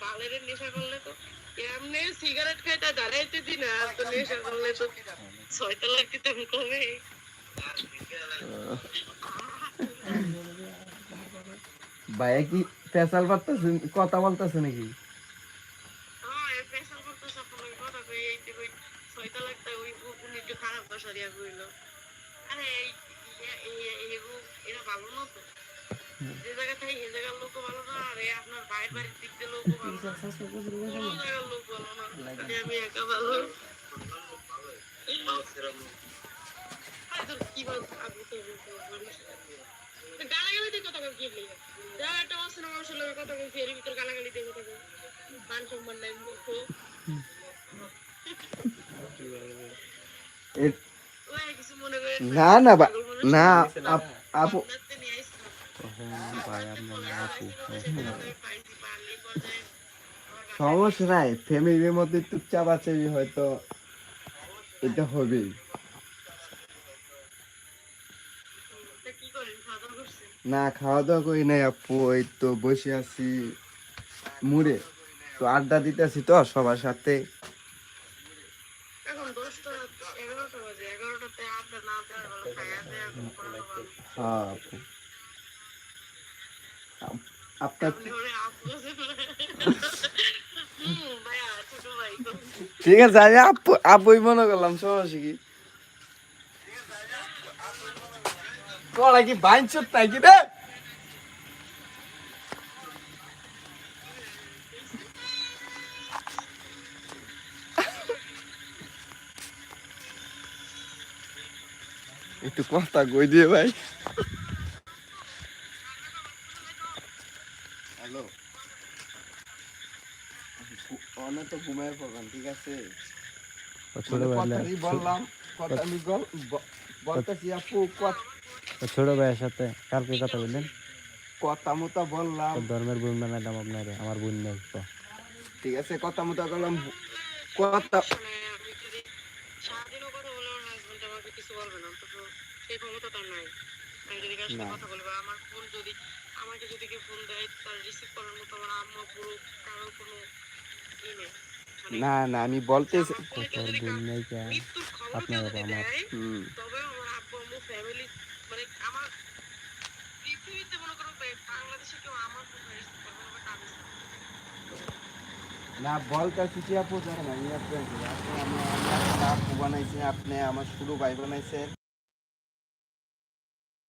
পালের নেশা করলে তো এমনি সিগারেট খাইতে দাঁড়াইতে দি না তো নেশা করলে তো ছয়টা লাগতে তেমন কবে? ভাইয়া কি পেশাল পারতেছে কথা বলতেছে নাকি? এই এই আরে এই এরা ভালো না তো? যে জায়গা থাকি এই জায়গার লোক গালাগালি দিয়ে কথা কি লিগা যা একটা অসনা মানুষের লগে কথা কই এর ভিতর গালাগালি দিয়ে কথা কই মান সম্মান নাই মুখো ওই কিছু মনে করে না না না আপ- সমস্যা নাই ফ্যামিলির মধ্যে চাপাচাপি হয়তো এটা হবেই। না খাওয়া দাওয়া করি নাই আপু এই তো বসে আছি মুড়ে। তো আড্ডা দিতেছি তো সবার সাথে। এখন দশটা ঠিক আছে, আমি আপু আপুই মনে করলাম, সমস্যা কি? কলা কি বাইঞ্চত তাই কি রে? একটু কথা কই দিয়ে ভাই। হ্যালো? অনেক তো ঘুমায় পড়বেন ঠিক আছে? মানে বললাম কথা আমি বলতেছি আপু ছোট ভাইয়ের সাথে কালকে কথা বললেন? কথা মতো বললাম। ধর্মের বোন বানাইলাম আপনার আমার বোন নেই তো। ঠিক আছে কথা মতো বললাম কথা কিছু বলবে না। অন্তত সেই ক্ষমতা তার নাই আমি যদি না। কথা বলব আমার ফোন যদি আমাকে যদি কেউ ফোন দেয় তার রিসিভ করার মতো আমার আম্মা পুরো কারোর কোনো ই নেই। মানে না না আমি আমার কথার কে? আপনার বাবা আমার। হুম। তবে আমার আব্বু আম্মু ফ্যামিলি মানে আমার পৃথিবীতে মনে করো বাংলাদেশে কেউ আমার ফোন রিসিভ করবে না বাট আমি না বলতেছি কি আপু জানেন আমি আপনাকে আপনি আমি আমি একটা আপু বানাইছি আপনি আমার শুরু ভাই বানাইছেন।